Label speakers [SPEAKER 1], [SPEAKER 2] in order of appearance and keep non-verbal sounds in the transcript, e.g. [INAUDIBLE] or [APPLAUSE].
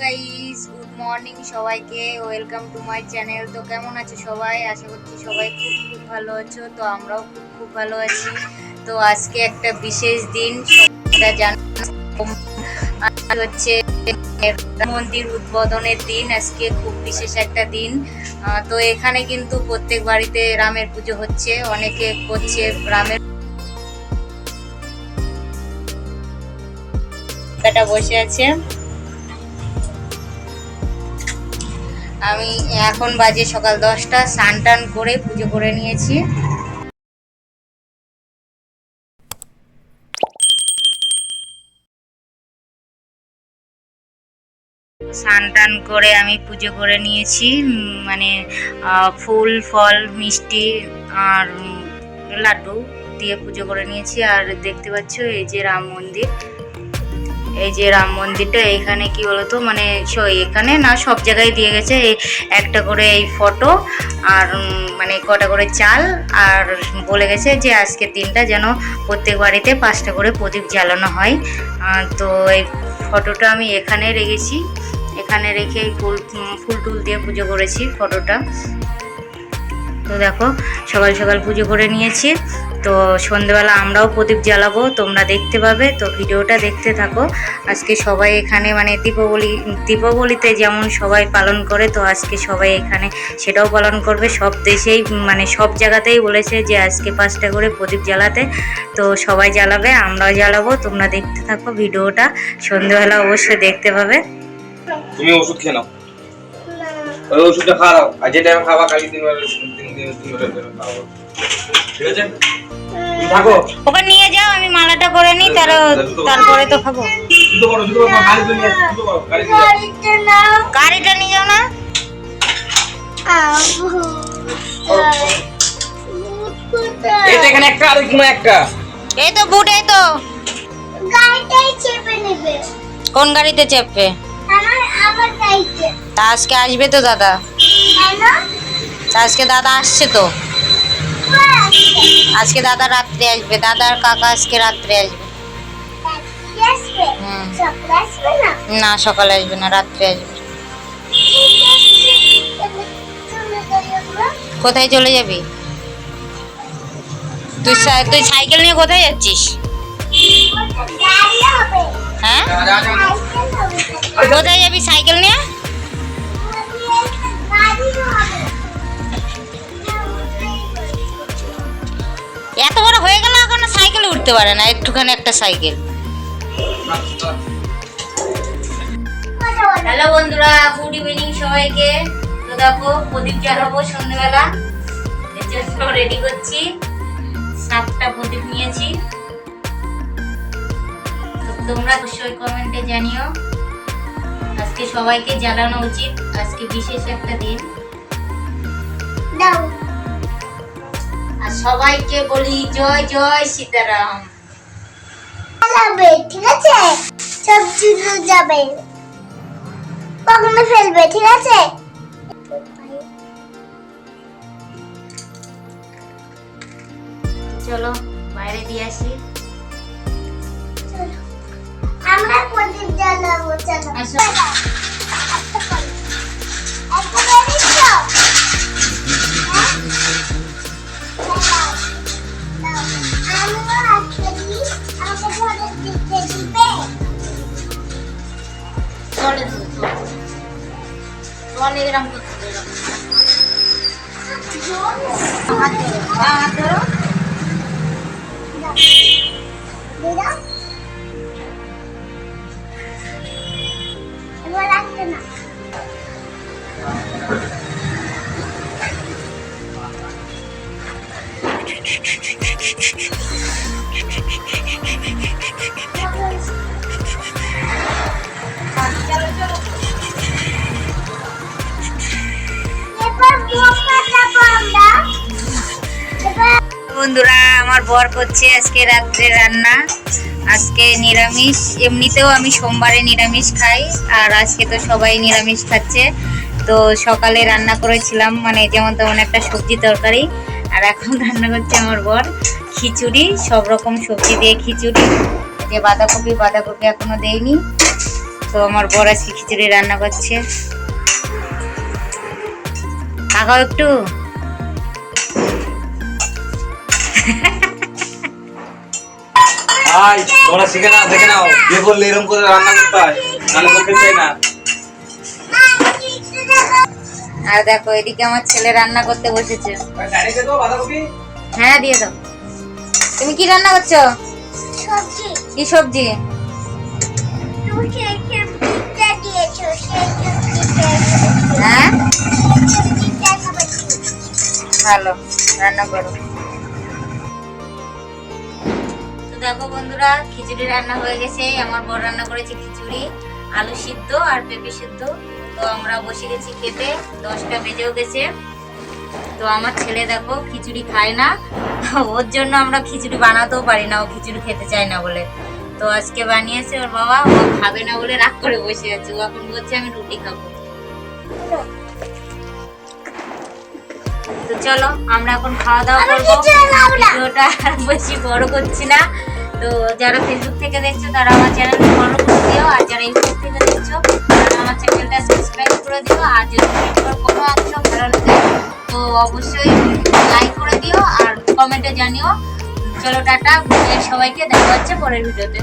[SPEAKER 1] Guys good morning সবাইকে welcome to my channel তো কেমন আছো সবাই? আশা করছি সবাই খুব খুব ভালো আছো, তো আমরাও খুব খুব ভালো আছি। তো আজকে একটা বিশেষ দিন হচ্ছে মন্দির উদ্বোধনের দিন, আজকে খুব বিশেষ একটা দিন। তো এখানে কিন্তু প্রত্যেক বাড়িতে রামের পুজো হচ্ছে, অনেকে করছে রামের বসে আছে। আমি এখন বাজে সকাল দশটা, স্নান টান করে পুজো করে নিয়েছি। স্নান টান করে আমি পুজো করে নিয়েছি মানে ফুল, ফল, মিষ্টি আর লাড্ডু দিয়ে পুজো করে নিয়েছি। আর দেখতে পাচ্ছ এই যে রাম মন্দির। এই যে রাম মন্দিরটা, এখানে কি বলতো মানে এখানে না সব জায়গায় দিয়ে গেছে একটা করে এই ফটো আর মানে কটা করে চাল আর বলে গেছে যে আজকের দিনটা যেন প্রত্যেক বাড়িতে পাঁচটা করে প্রদীপ জ্বালানো হয়। তো এই ফটোটা আমি এখানে রেখেছি। এখানে রেখে ফুল ফুল টুল দিয়ে পুজো করেছি ফটোটা। তো দেখো, সকাল সকাল পুজো করে নিয়েছি। তো সন্ধেবেলা আমরাও প্রদীপ জ্বালাবো, তোমরা দেখতে পাবে। তো ভিডিওটা দেখতে থাকো। আজকে সবাই এখানে মানে দীপাবলি, দীপাবলিতে যেমন সবাই পালন করে, তো আজকে সবাই এখানে সেটাও পালন করবে। সব দেশেই মানে সব জায়গাতেই বলেছে যে আজকে পাঁচটা করে প্রদীপ জ্বালাতে। তো সবাই জ্বালাবে, আমরাও জ্বালাবো। তোমরা দেখতে থাকো ভিডিওটা। সন্ধেবেলা অবশ্যই দেখতে পাবে।
[SPEAKER 2] তুমি ওষুধ খেয়ে নাও। ওই ওষুধটা খাওয়াও আর যে টাইমে খাওয়া কালি তিন বেলা তিন দিন তিন বেলা করে খাওয়াবো ঠিক আছে? তুমি থাকো।
[SPEAKER 1] ওকে নিয়ে যাও আমি মালাটা করে নিই তার তারপরে তো খাব।
[SPEAKER 2] দুটো করো দুটো করো গাড়ি তো যাও।
[SPEAKER 1] গাড়িটা নিয়ে যাও না?
[SPEAKER 2] এই তো এখানে একটা আর ওইখানে একটা।
[SPEAKER 1] এই তো বুট এই তো।
[SPEAKER 3] গাড়িটাই চেপে নেবে।
[SPEAKER 1] কোন গাড়িতে চেপবে? তা আজকে আসবে তো দাদা। তা আজকে দাদা আসছে তো। আজকে দাদা রাত্রে আসবে। দাদা আর কাকা আজকে রাত্রে আসবে।
[SPEAKER 3] না?
[SPEAKER 1] সকালে আসবে না রাত্রে আসবে। কোথায় চলে যাবি? তুই তুই সাইকেল নিয়ে কোথায় যাচ্ছিস? হ্যাঁ? কোথায় যাবি? সাইকেল নিয়ে? এত বড় হয়ে গেল এখনও সাইকেলে উঠতে পারে না, একটুখানি একটা সাইকেল। হ্যালো বন্ধুরা, গুড ইভিনিং সবাইকে। তো দেখো, প্রদীপ জ্বালাবো সন্ধ্যেবেলা। রেডি করছি। সাতটা প্রদীপ নিয়েছি। তোমরা অবশ্যই কমেন্টে জানিও। আজকে সবাইকে জ্বালানো উচিত আজকে বিশেষ একটা দিন।
[SPEAKER 3] দাও।
[SPEAKER 1] আর সবাইকে বলি জয় জয় সীতারাম।
[SPEAKER 3] চালাবে ঠিক আছে? সব সবজিগুলো যাবে। কখনো ফেলবে ঠিক আছে?
[SPEAKER 1] চলো বাইরে দিয়ে আসি।
[SPEAKER 3] চলে
[SPEAKER 1] তো চলে চলে এরকম করতে এরকম হাত ধরো হ্যাঁ, হাত ধরো বন্ধুরা আমার বর করছে আজকে রাত্রে রান্না। আজকে নিরামিষ, এমনিতেও আমি সোমবারে নিরামিষ খাই, আর আজকে তো সবাই নিরামিষ খাচ্ছে। তো সকালে রান্না করেছিলাম মানে যেমন তেমন একটা সবজি তরকারি, আর এখন রান্না করছে আমার বর, খিচুড়ি, সব রকম সবজি দিয়ে খিচুড়ি। যে বাঁধাকপি বাঁধাকপি এখনও দেয়নি তো আমার বর আজকে খিচুড়ি রান্না করছে। তাকাও একটু?
[SPEAKER 2] তোমরা শিখে নাও দেখে নাও। বিয়ে করলে এরকম করে রান্না করতে হয়? করতে চাই না।
[SPEAKER 1] আর দেখো এদিকে আমার ছেলে রান্না করতে বসেছে। হ্যাঁ দিয়ে দাও। তুমি কি রান্না করছ?
[SPEAKER 3] সবজি।
[SPEAKER 1] কি সবজি? হ্যাঁ? ভালো রান্না করো। দেখো বন্ধুরা, খিচুড়ি রান্না হয়ে গেছে। আমার বর রান্না করেছে খিচুড়ি, আলু সিদ্ধ আর পেঁপে সিদ্ধ। তো আমরা বসে গেছি খেতে, দশটা বেজেও গেছে। তো আমার ছেলে দেখো খিচুড়ি খায় না, ওর জন্য আমরা খিচুড়ি বানাতেও পারি না, ও খিচুড়ি খেতে চায় না বলে। তো আজকে বানিয়েছে ওর বাবা, ও খাবে না বলে রাগ করে বসে আছে। ও এখন বলছে, আমি রুটি খাব। তো চলো আমরা এখন খাওয়া দাওয়া করব। ভিডিওটা আর [LAUGHS] বেশি বড় করছি না। তো যারা ফেসবুক থেকে দেখছ তারা আমার চ্যানেলটা ফলো করে দিও। আর যারা ইউটিউব থেকে দেখছ তারা আমার চ্যানেলটা সাবস্ক্রাইব করে দিও। আর যদি ভিডিওর কোনো অংশ ভালো লাগে তো অবশ্যই লাইক করে দিও। আর কমেন্টে জানিও। চলো টাটা। সবাইকে দেখা হচ্ছে পরের ভিডিওতে।